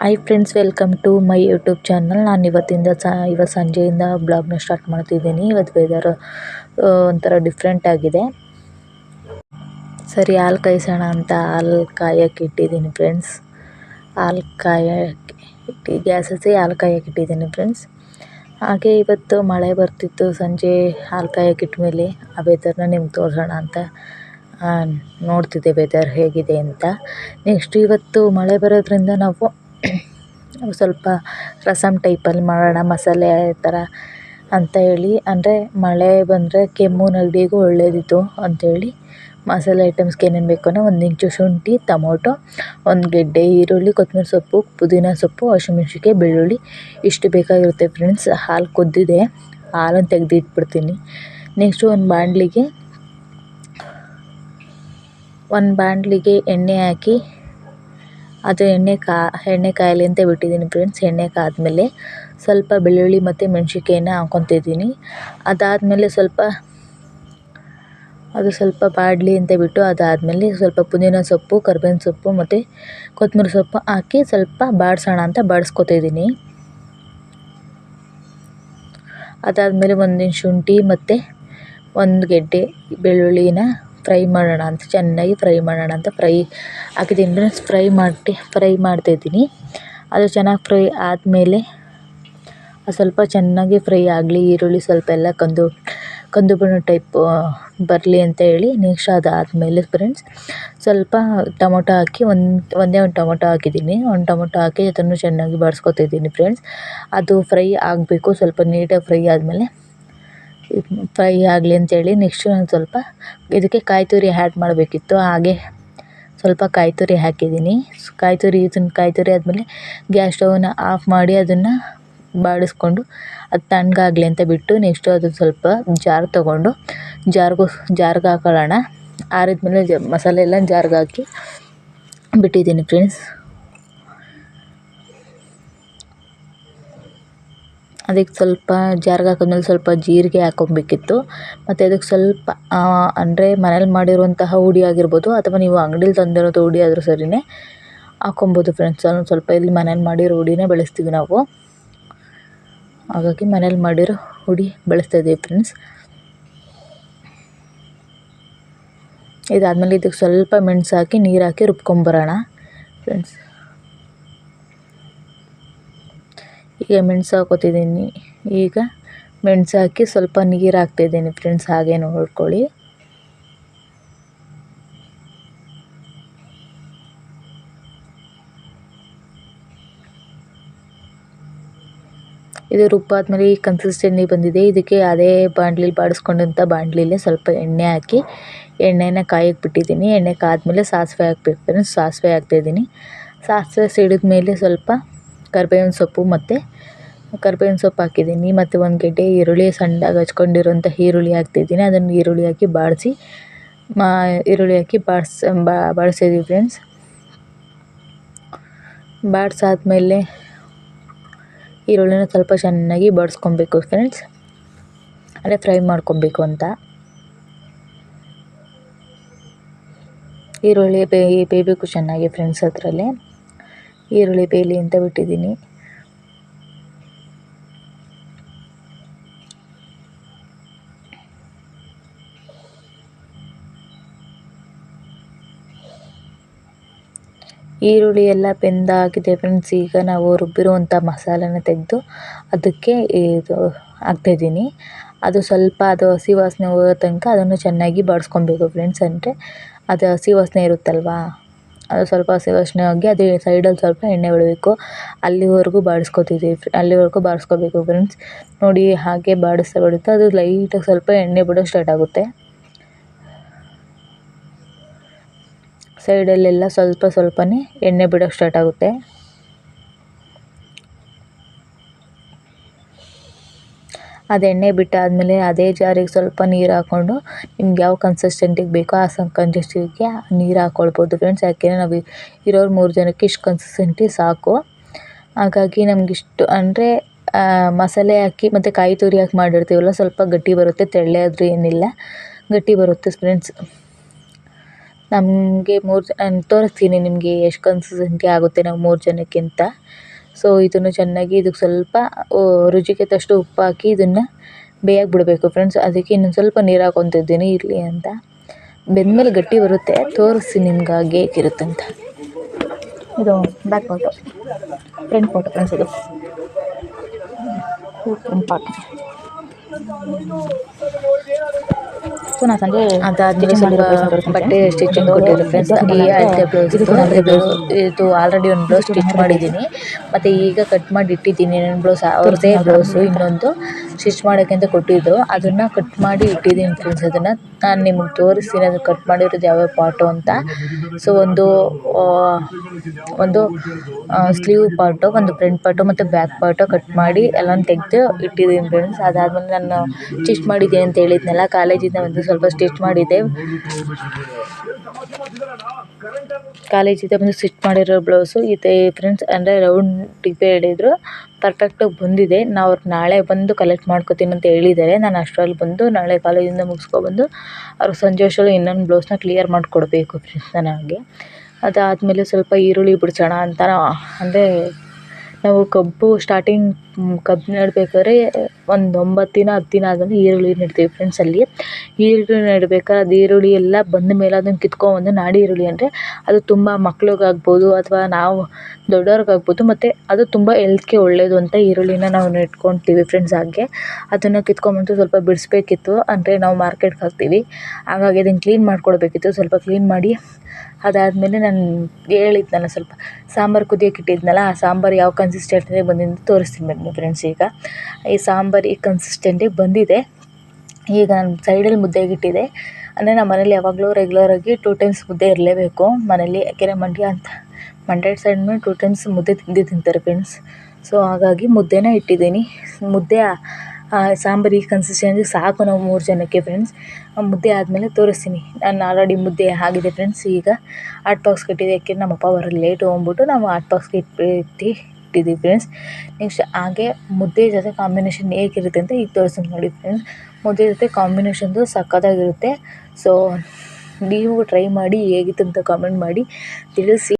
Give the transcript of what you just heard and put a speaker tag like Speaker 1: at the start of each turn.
Speaker 1: Hi friends welcome to my YouTube channel ನಾನು ಇವತ್ತಿಂದ ಸ ಇವತ್ತು ಸಂಜೆಯಿಂದ ಬ್ಲಾಗ್ನ ಸ್ಟಾರ್ಟ್ ಮಾಡ್ತಿದ್ದೀನಿ. ಇವತ್ತು ವೆದರ್ ಒಂಥರ ಡಿಫ್ರೆಂಟ್ ಆಗಿದೆ. ಸರಿ, ಹಾಲು ಕಾಯಿಸೋಣ ಅಂತ ಹಾಲು ಕಾಯಕ್ಕೆ ಇಟ್ಟಿದ್ದೀನಿ ಫ್ರೆಂಡ್ಸ್ ಹಾಲು ಕಾಯಕ್ಕೆ ಇಟ್ಟು, ಗ್ಯಾಸ್ ಹಚ್ಚಿ ಹಾಲು ಕಾಯಕ್ಕೆ ಇಟ್ಟಿದ್ದೀನಿ ಫ್ರೆಂಡ್ಸ್ ಹಾಗೆ ಇವತ್ತು ಮಳೆ ಬರ್ತಿತ್ತು ಸಂಜೆ, ಹಾಲು ಕಾಯಕ್ಕೆ ಇಟ್ಮೇಲೆ. ಆ ವೆದರ್ನ ನಿಮ್ಗೆ ತೋರಿಸೋಣ ಅಂತ ನೋಡ್ತಿದ್ದೆ ವೆದರ್ ಹೇಗಿದೆ ಅಂತ. ನೆಕ್ಸ್ಟ್ ಇವತ್ತು ಮಳೆ ಬರೋದ್ರಿಂದ ನಾವು ಸ್ವಲ್ಪ ರಸಮ್ ಟೈಪಲ್ಲಿ ಮಾಡೋಣ, ಮಸಾಲೆ ಥರ ಅಂತ ಹೇಳಿ. ಅಂದರೆ ಮಳೆ ಬಂದರೆ ಕೆಮ್ಮು ನೆಗಡಿಗೂ ಒಳ್ಳೆಯದಿತ್ತು ಅಂಥೇಳಿ ಮಸಾಲೆ ಐಟಮ್ಸ್ಗೆ ಏನೇನು ಬೇಕು ಅಂದರೆ ಒಂದು ಇಂಚು ಶುಂಠಿ, ಟೊಮೊಟೊ, ಒಂದು ಗೆಡ್ಡೆ, ಈರುಳ್ಳಿ, ಕೊತ್ತಂಬರಿ ಸೊಪ್ಪು, ಪುದೀನ ಸೊಪ್ಪು, ಹಸಿಮೆಣ್ಸಿನ್ಕಾಯಿ, ಬೆಳ್ಳುಳ್ಳಿ. ಇಷ್ಟು ಬೇಕಾಗಿರುತ್ತೆ ಫ್ರೆಂಡ್ಸ್. ಹಾಲು ಕುದ್ದಿದೆ. ಹಾಲನ್ನು ತೆಗೆದು ಇಟ್ಬಿಡ್ತೀನಿ ನೆಕ್ಸ್ಟು ಒಂದು ಬಾಣಲಿಗೆ ಒಂದು ಬಾಣಲಿಗೆ ಎಣ್ಣೆ ಹಾಕಿ ಅದು ಎಣ್ಣೆ ಕಾ, ಎಣ್ಣೆ ಕಾಯಲಿ ಅಂತ ಬಿಟ್ಟಿದ್ದೀನಿ ಫ್ರೆಂಡ್ಸ್ ಎಣ್ಣೆ ಕಾದಮೇಲೆ ಸ್ವಲ್ಪ ಬೆಳ್ಳುಳ್ಳಿ ಮತ್ತು ಮೆಣ್ಸಿನ್ಕಾಯಿನ ಹಾಕ್ಕೊತಿದ್ದೀನಿ ಅದಾದಮೇಲೆ ಸ್ವಲ್ಪ, ಅದು ಸ್ವಲ್ಪ ಬಾಡಲಿ ಅಂತ ಬಿಟ್ಟು ಅದಾದಮೇಲೆ ಸ್ವಲ್ಪ ಪುದೀನ ಸೊಪ್ಪು, ಕರ್ಬೇವಿನ ಸೊಪ್ಪು ಮತ್ತು ಕೊತ್ತಂಬರಿ ಸೊಪ್ಪು ಹಾಕಿ ಸ್ವಲ್ಪ ಬಾಡಿಸೋಣ ಅಂತ ಬಾಡಿಸ್ಕೊತಿದ್ದೀನಿ ಅದಾದಮೇಲೆ ಒಂದು ಶುಂಠಿ ಮತ್ತು ಒಂದು ಗೆಡ್ಡೆ ಬೆಳ್ಳುಳ್ಳಿನ ಫ್ರೈ ಮಾಡೋಣ ಅಂತ, ಚೆನ್ನಾಗಿ ಫ್ರೈ ಮಾಡೋಣ ಅಂತ ಫ್ರೈ ಹಾಕಿದ್ದೀನಿ. ಫ್ರೆಂಡ್ಸ್ ಫ್ರೈ ಮಾಡಿ ಫ್ರೈ ಮಾಡ್ತಾಯಿದ್ದೀನಿ ಅದು ಚೆನ್ನಾಗಿ ಫ್ರೈ ಆದಮೇಲೆ ಸ್ವಲ್ಪ ಚೆನ್ನಾಗಿ ಫ್ರೈ ಆಗಲಿ, ಈರುಳ್ಳಿ ಸ್ವಲ್ಪ ಎಲ್ಲ ಕಂದು ಕಂದು ಬಣ್ಣ ಟೈಪ್ ಬರಲಿ ಅಂತ ಹೇಳಿ ನೆಕ್ಸ್ಟ್ ಅದಾದಮೇಲೆ ಫ್ರೆಂಡ್ಸ್ ಸ್ವಲ್ಪ ಟೊಮೊಟೊ ಹಾಕಿ ಒಂದು, ಒಂದೇ ಒಂದು ಟೊಮೊಟೊ ಹಾಕಿದ್ದೀನಿ. ಒಂದು ಟೊಮೊಟೊ ಹಾಕಿ ಅದನ್ನು ಚೆನ್ನಾಗಿ ಬಾಡಿಸ್ಕೊತಿದ್ದೀನಿ ಫ್ರೆಂಡ್ಸ್ ಅದು ಫ್ರೈ ಆಗಬೇಕು, ಸ್ವಲ್ಪ ನೀಟಾಗಿ ಫ್ರೈ ಆದಮೇಲೆ ಫ್ರೈ ಆಗಲಿ ಅಂತೇಳಿ ನೆಕ್ಸ್ಟ್ ಒಂದು ಸ್ವಲ್ಪ ಇದಕ್ಕೆ ಕಾಯಿ ತುರಿ ಆ್ಯಡ್ ಮಾಡಬೇಕಿತ್ತು. ಹಾಗೆ ಸ್ವಲ್ಪ ಕಾಯಿ ತುರಿ ಹಾಕಿದ್ದೀನಿ. ಕಾಯಿ ತುರಿ ಇದನ್ನು ಕಾಯಿ ತುರಿ ಆದಮೇಲೆ ಗ್ಯಾಸ್ ಸ್ಟವ್ನ ಆಫ್ ಮಾಡಿ ಅದನ್ನು ಬಾಡಿಸ್ಕೊಂಡು ಅದು ತಣ್ಣಗಾಗಲಿ ಅಂತ ಬಿಟ್ಟು ನೆಕ್ಸ್ಟು ಅದು ಸ್ವಲ್ಪ ಜಾರ್ ತೊಗೊಂಡು ಜಾರ್ಗೂ, ಜಾರ್ಗೆ ಹಾಕೊಳ್ಳೋಣ. ಆರಿದ್ಮೇಲೆ ಜ ಮಸಾಲೆ ಎಲ್ಲ ಜಾರ್ಗೆ ಹಾಕಿ ಬಿಟ್ಟಿದ್ದೀನಿ ಫ್ರೆಂಡ್ಸ್. ಅದಕ್ಕೆ ಸ್ವಲ್ಪ ಜಾರ್ಗೆ ಹಾಕಿದ್ಮೇಲೆ ಸ್ವಲ್ಪ ಜೀರಿಗೆ ಹಾಕೊಂಬೇಕಿತ್ತು. ಮತ್ತು ಅದಕ್ಕೆ ಸ್ವಲ್ಪ ಅಂದರೆ ಮನೇಲಿ ಮಾಡಿರುವಂತಹ ಹುಡಿ ಆಗಿರ್ಬೋದು ಅಥವಾ ನೀವು ಅಂಗ್ಡಿಲಿ ತಂದಿರೋದು ಹುಡಿ ಆದರೂ ಸರಿಯೇ ಹಾಕೊಬೋದು ಫ್ರೆಂಡ್ಸ್ ಒಂದು ಸ್ವಲ್ಪ ಇಲ್ಲಿ ಮನೇಲಿ ಮಾಡಿರೋ ಹುಡಿನೇ ಬಳಸ್ತೀವಿ ನಾವು. ಹಾಗಾಗಿ ಮನೇಲಿ ಮಾಡಿರೋ ಹುಡಿ ಬಳಸ್ತಾಯಿದ್ದೀವಿ ಫ್ರೆಂಡ್ಸ್ ಇದಾದಮೇಲೆ ಇದಕ್ಕೆ ಸ್ವಲ್ಪ ಮೆಣಸು ಹಾಕಿ ನೀರು ಹಾಕಿ ರುಬ್ಕೊಂಬರೋಣ ಫ್ರೆಂಡ್ಸ್ ಈಗ ಮೆಣಸು ಹಾಕೋತಿದ್ದೀನಿ. ಈಗ ಮೆಣಸು ಹಾಕಿ ಸ್ವಲ್ಪ ನೀರು ಹಾಕ್ತಿದ್ದೀನಿ ಫ್ರೆಂಡ್ಸ್ ಹಾಗೆ ನೋಡ್ಕೊಳ್ಳಿ. ಇದು ರುಬ್ಬಾದ್ಮೇಲೆ ಈ ಕನ್ಸಿಸ್ಟೆನ್ಸಿ ಬಂದಿದೆ. ಇದಕ್ಕೆ ಅದೇ ಬಾಣಲಿಲಿ ಬಾಡಿಸ್ಕೊಂಡಂಥ ಬಾಣಲಿಲೇ ಸ್ವಲ್ಪ ಎಣ್ಣೆ ಹಾಕಿ ಎಣ್ಣೆನ ಕಾಯಕ್ಕೆ ಬಿಟ್ಟಿದ್ದೀನಿ. ಎಣ್ಣೆ ಕಾದ್ಮೇಲೆ ಸಾಸಿವೆ ಹಾಕ್ಬೇಕು ಸಾಸಿವೆ ಹಾಕ್ತಾಯಿದ್ದೀನಿ ಸಾಸಿವೆ ಸಿಡಿದ ಮೇಲೆ ಸ್ವಲ್ಪ ಕರ್ಬೇವಿನ ಸೊಪ್ಪು ಮತ್ತು ಕರ್ಬೇವಿನ ಸೊಪ್ಪು ಹಾಕಿದ್ದೀನಿ. ಮತ್ತು ಒಂದು ಗೆಡ್ಡೆ ಈರುಳ್ಳಿ ಸಣ್ಣದಾಗಿ ಹಚ್ಕೊಂಡಿರುವಂಥ ಈರುಳ್ಳಿ ಹಾಕ್ತಿದ್ದೀನಿ. ಅದನ್ನು ಈರುಳ್ಳಿ ಹಾಕಿ ಬಾಡಿಸಿ ಮಾ, ಈರುಳ್ಳಿ ಹಾಕಿ ಬಾಡ್ಸ್ ಬಾಡಿಸಿದ್ದೀವಿ ಫ್ರೆಂಡ್ಸ್ ಬಾಡಿಸಾದ್ಮೇಲೆ ಈರುಳ್ಳಿನ ಸ್ವಲ್ಪ ಚೆನ್ನಾಗಿ ಬಾಡಿಸ್ಕೊಬೇಕು ಫ್ರೆಂಡ್ಸ್ ಅಂದರೆ ಫ್ರೈ ಮಾಡ್ಕೊಬೇಕು ಅಂತ. ಈರುಳ್ಳಿ ಬೇಯ ಬೇಯಬೇಕು ಚೆನ್ನಾಗಿ ಫ್ರೆಂಡ್ಸ್ ಅದರಲ್ಲೇ. ಈರುಳ್ಳಿ ಬೇಲಿ ಅಂತ ಬಿಟ್ಟಿದ್ದೀನಿ. ಈರುಳ್ಳಿ ಎಲ್ಲ ಬೆಂದಾಗಿದೆ ಫ್ರೆಂಡ್ಸ್ ಈಗ ನಾವು ರುಬ್ಬಿರುವಂಥ ಮಸಾಲೆನ ತೆಗೆದು ಅದಕ್ಕೆ ಇದು ಹಾಕ್ತಾಯಿದ್ದೀನಿ ಅದು ಸ್ವಲ್ಪ ಅದು ಹಸಿ ವಾಸನೆ ಹೋಗೋ ತನಕ ಅದನ್ನು ಚೆನ್ನಾಗಿ ಬಾಡಿಸ್ಕೊಬೇಕು ಫ್ರೆಂಡ್ಸ್ ಅಂದರೆ ಅದು ಹಸಿ ವಾಸನೆ ಇರುತ್ತಲ್ವಾ? ಅದು ಸ್ವಲ್ಪ ಹಸಿ ವಾಸನೆ ಹೋಗಿ ಅದೇ ಸೈಡಲ್ಲಿ ಸ್ವಲ್ಪ ಎಣ್ಣೆ ಬಿಡಬೇಕು. ಅಲ್ಲಿವರೆಗೂ ಬಾಡಿಸ್ಕೊತಿದ್ದೀವಿ ಅಲ್ಲಿವರೆಗೂ ಬಾಡಿಸ್ಕೋಬೇಕು ಫ್ರೆಂಡ್ಸ್ ನೋಡಿ ಹಾಗೆ ಬಾಡಿಸ್ತಾ ಬಿಡುತ್ತೆ. ಅದು ಲೈಟಾಗಿ ಸ್ವಲ್ಪ ಎಣ್ಣೆ ಬಿಡೋ ಸ್ಟಾರ್ಟ್ ಆಗುತ್ತೆ. ಸೈಡಲ್ಲೆಲ್ಲ ಸ್ವಲ್ಪ ಸ್ವಲ್ಪನೇ ಎಣ್ಣೆ ಬಿಡೋಕ್ಕೆ ಸ್ಟಾರ್ಟ್ ಆಗುತ್ತೆ. ಅದು ಎಣ್ಣೆ ಬಿಟ್ಟಾದಮೇಲೆ ಅದೇ ಜಾರಿಗೆ ಸ್ವಲ್ಪ ನೀರು ಹಾಕ್ಕೊಂಡು ನಿಮ್ಗೆ ಯಾವ ಕನ್ಸಿಸ್ಟೆಂಟಿಗೆ ಬೇಕೋ ಆ ಸ ಕನ್ಸಿಸ್ಟೆಂಟಿಗೆ ನೀರು ಹಾಕ್ಕೊಳ್ಬೋದು ಫ್ರೆಂಡ್ಸ್ ಯಾಕೆಂದರೆ ನಾವು ಇರೋರು ಮೂರು ಜನಕ್ಕೆ ಇಷ್ಟು ಕನ್ಸಿಸ್ಟೆಂಟಿ ಸಾಕು. ಹಾಗಾಗಿ ನಮಗಿಷ್ಟು ಅಂದರೆ ಮಸಾಲೆ ಹಾಕಿ ಮತ್ತು ಕಾಯಿ ತುರಿ ಹಾಕಿ ಮಾಡಿರ್ತೀವಲ್ಲ, ಸ್ವಲ್ಪ ಗಟ್ಟಿ ಬರುತ್ತೆ, ತೆಳ್ಳೆ ಆದರೂ ಏನಿಲ್ಲ, ಗಟ್ಟಿ ಬರುತ್ತೆ ಫ್ರೆಂಡ್ಸ್ ನಮಗೆ ಮೂರು ಜನ ತೋರಿಸ್ತೀನಿ ನಿಮಗೆ ಎಷ್ಟು ಕನ್ಸಿಸ್ಟೆಂಟಿ ಆಗುತ್ತೆ ನಾವು ಮೂರು ಜನಕ್ಕೆ ಅಂತ ಸೊ ಇದನ್ನು ಚೆನ್ನಾಗಿ ಇದಕ್ಕೆ ಸ್ವಲ್ಪ ರುಚಿಗೆ ತಕ್ಕಷ್ಟು ಉಪ್ಪು ಹಾಕಿ ಇದನ್ನು ಬೇಯಕ್ಕೆ ಬಿಡಬೇಕು ಫ್ರೆಂಡ್ಸ್ ಅದಕ್ಕೆ ಇನ್ನೊಂದು ಸ್ವಲ್ಪ ನೀರು ಹಾಕೊತಿದ್ದೀನಿ ಇರಲಿ ಅಂತ. ಬೆಂದಮೇಲೆ ಗಟ್ಟಿ ಬರುತ್ತೆ. ತೋರಿಸಿ ನಿಮ್ಗೆ ಹಾಗೆ ಹೇಗಿರುತ್ತೆ ಅಂತ. ಇದು back photo front photo friends ಇದು. ಪಾರ್ಟ್ ಸೊ ನಾನು ಸಂಜೆ ಅದಾದ್ಮೇಲೆ ಸ್ವಲ್ಪ ಬಟ್ಟೆ ಸ್ಟಿಚಿಂಗ್ ಕೊಟ್ಟಿದ್ರು ಫ್ರೆಂಡ್ಸ್ ಈ ಅಳತೆ ಬ್ಲೌಸ್ ಇದು ಇದು ಆಲ್ರೆಡಿ ಒಂದು ಬ್ಲೌಸ್ ಸ್ಟಿಚ್ ಮಾಡಿದ್ದೀನಿ. ಮತ್ತು ಈಗ ಕಟ್ ಮಾಡಿ ಇಟ್ಟಿದ್ದೀನಿ. ಇನ್ನೊಂದು ಬ್ಲೌಸ್ ಅವ್ರದ್ದೇ ಬ್ಲೌಸು ಇನ್ನೊಂದು ಸ್ಟಿಚ್ ಮಾಡೋಕ್ಕೆ ಅಂತ ಕೊಟ್ಟಿದ್ದು ಅದನ್ನು ಕಟ್ ಮಾಡಿ ಇಟ್ಟಿದ್ದೀನಿ ಫ್ರೆಂಡ್ಸ್ ಅದನ್ನು ನಾನು ನಿಮಗೆ ತೋರಿಸ್ತೀನಿ, ಅದು ಕಟ್ ಮಾಡಿರೋದು ಯಾವ್ಯಾವ ಪಾರ್ಟು ಅಂತ. ಸೊ ಒಂದು ಒಂದು ಸ್ಲೀವ್ ಪಾರ್ಟು ಒಂದು ಫ್ರಂಟ್ ಪಾರ್ಟು ಮತ್ತು ಬ್ಯಾಕ್ ಪಾರ್ಟು ಕಟ್ ಮಾಡಿ ಎಲ್ಲನೂ ತೆಗೆದು ಇಟ್ಟಿದ್ದೀನಿ ಫ್ರೆಂಡ್ಸ್ ಅದಾದಮೇಲೆ ನಾನು ಸ್ಟಿಚ್ ಮಾಡಿದ್ದೀನಿ ಅಂತ ಹೇಳಿದ್ನಲ್ಲ, ಕಾಲೇಜಿಂದ ಒಂದು ಸ್ವಲ್ಪ ಸ್ಟಿಚ್ ಮಾಡಿದ್ದೆ. ಕಾಲೇಜಿಂದ ಬಂದು ಸ್ಟಿಚ್ ಮಾಡಿರೋ ಬ್ಲೌಸು ಇದೆ ಫ್ರೆಂಡ್ಸ್ ಅಂದರೆ ರೌಂಡ್ ಟಿಪ್ಪೆ ಹಿಡಿದ್ರು ಪರ್ಫೆಕ್ಟಾಗಿ ಬಂದಿದೆ. ನಾವು ನಾಳೆ ಬಂದು ಕಲೆಕ್ಟ್ ಮಾಡ್ಕೋತೀನಿ ಅಂತ ಹೇಳಿದ್ದಾರೆ ನಾನು ಅಷ್ಟರಲ್ಲಿ ಬಂದು ನಾಳೆ ಕಾಲೇಜಿಂದ ಮುಗಿಸ್ಕೊಬಂದು ಅವ್ರಿಗೆ ಸಂಜೆ ಅಷ್ಟರಲ್ಲಿ ಇನ್ನೊಂದು ಬ್ಲೌಸ್ನ ಕ್ಲಿಯರ್ ಮಾಡಿಕೊಡ್ಬೇಕು ನನಗೆ ಅದಾದಮೇಲೆ ಸ್ವಲ್ಪ ಈರುಳ್ಳಿ ಬಿಡ್ಸೋಣ ಅಂತ ಅಂದರೆ ನಾವು ಕಬ್ಬು ಸ್ಟಾರ್ಟಿಂಗ್ ಕಬ್ಬು ನೆಡಬೇಕಾದ್ರೆ ಒಂದು ಒಂಬತ್ತು ದಿನ, ಹತ್ತು ದಿನ ಆದಮೇಲೆ ಈರುಳ್ಳಿ ನೆಡ್ತೀವಿ ಫ್ರೆಂಡ್ಸ್ ಅಲ್ಲಿ. ಈರುಳ್ಳಿ ನೆಡಬೇಕಾದ್ರೆ ಅದು ಈರುಳ್ಳಿ ಎಲ್ಲ ಬಂದ ಮೇಲೆ ಅದನ್ನು ಕಿತ್ಕೊಂಡ್ಬಂದು ನಾಟಿ ಈರುಳ್ಳಿ ಅಂದರೆ ಅದು ತುಂಬ ಮಕ್ಳಿಗಾಗ್ಬೋದು ಅಥವಾ ನಾವು ದೊಡ್ಡವ್ರಿಗಾಗ್ಬೋದು ಮತ್ತು ಅದು ತುಂಬ ಹೆಲ್ತ್ಗೆ ಒಳ್ಳೆಯದು ಅಂತ ಈರುಳ್ಳಿನ ನಾವು ನೆಟ್ಕೊಳ್ತೀವಿ ಫ್ರೆಂಡ್ಸ್ ಹಾಗೆ. ಅದನ್ನು ಕಿತ್ಕೊಂಡ್ಬಂದು ಸ್ವಲ್ಪ ಬಿಡಿಸ್ಬೇಕಿತ್ತು ಅಂದರೆ ನಾವು ಮಾರ್ಕೆಟ್ಗೆ ಹಾಕ್ತೀವಿ. ಹಾಗಾಗಿ ಅದನ್ನು ಕ್ಲೀನ್ ಮಾಡ್ಕೊಳ್ಬೇಕಿತ್ತು ಸ್ವಲ್ಪ ಕ್ಲೀನ್ ಮಾಡಿ ಅದಾದಮೇಲೆ ನಾನು ಹೇಳಿದ್ನಲ್ಲ ಸ್ವಲ್ಪ ಸಾಂಬಾರು ಕುದಿಯೋಕೆ ಇಟ್ಟಿದ್ನಲ್ಲ, ಆ ಸಾಂಬಾರು ಯಾವ ಕನ್ಸಿಸ್ಟೆಂಟಿಗೆ ಬಂದಿದೆ ಅಂತ ತೋರಿಸ್ತೀನಿ ಬನ್ನಿ ಫ್ರೆಂಡ್ಸ್ ಈಗ. ಈ ಸಾಂಬಾರು ಈ ಕನ್ಸಿಸ್ಟೆಂಟಿಗೆ ಬಂದಿದೆ. ಈಗ ನಾನು ಸೈಡಲ್ಲಿ ಮುದ್ದೆಗೆ ಇಟ್ಟಿದ್ದೆ ಅಂದರೆ ನಮ್ಮ ಮನೇಲಿ ಯಾವಾಗಲೂ ರೆಗ್ಯುಲರಾಗಿ ಟೂ ಟೈಮ್ಸ್ ಮುದ್ದೆ ಇರಲೇಬೇಕು. ಮನೇಲಿ ಯಾಕೆಂದರೆ ಮಂಡ್ಯ ಅಂತ, ಮಂಡ್ಯ ಸೈಡ್ ಮೇಲೆ ಟೂ ಟೈಮ್ಸ್ ಮುದ್ದೆ ತಿಂದೇ ತಿಂತಾರೆ ಫ್ರೆಂಡ್ಸ್ ಸೊ ಹಾಗಾಗಿ ಮುದ್ದೆನ ಇಟ್ಟಿದ್ದೀನಿ. ಮುದ್ದೆ ಸಾಂಬಾರು ಈ ಕನ್ಸಿಸ್ಟೆನ್ಸಿ ಸಾಕು ನಾವು ಮೂರು ಜನಕ್ಕೆ ಫ್ರೆಂಡ್ಸ್ ಮುದ್ದೆ ಆದಮೇಲೆ ತೋರಿಸ್ತೀನಿ. ನಾನು ಆಲ್ರೆಡಿ ಮುದ್ದೆ ಆಗಿದೆ ಫ್ರೆಂಡ್ಸ್ ಈಗ ಆಟ್ ಬಾಕ್ಸ್ ಕಟ್ಟಿದೆ. ಯಾಕೆ ನಮ್ಮಪ್ಪ ಬರೋದು ಲೇಟ್ ಹೋಗ್ಬಿಟ್ಟು ನಾವು ಆಟ್ ಬಾಕ್ಸ್ ಇಟ್ಟು, ಇಟ್ಟಿದ್ದೀವಿ ಫ್ರೆಂಡ್ಸ್ ನೆಕ್ಸ್ಟ್ ಹಾಗೆ ಮುದ್ದೆ ಜೊತೆ ಕಾಂಬಿನೇಷನ್ ಹೇಗಿರುತ್ತೆ ಅಂತ ಈಗ ತೋರಿಸ್ತೀನಿ ನೋಡಿ ಫ್ರೆಂಡ್ಸ್ ಮುದ್ದೆ ಜೊತೆ ಕಾಂಬಿನೇಷನ್ದು ಸಕ್ಕತ್ತಾಗಿರುತ್ತೆ ಸೊ ನೀವು ಟ್ರೈ ಮಾಡಿ, ಹೇಗಿತ್ತು ಅಂತ ಕಾಮೆಂಟ್ ಮಾಡಿ ತಿಳಿಸಿ.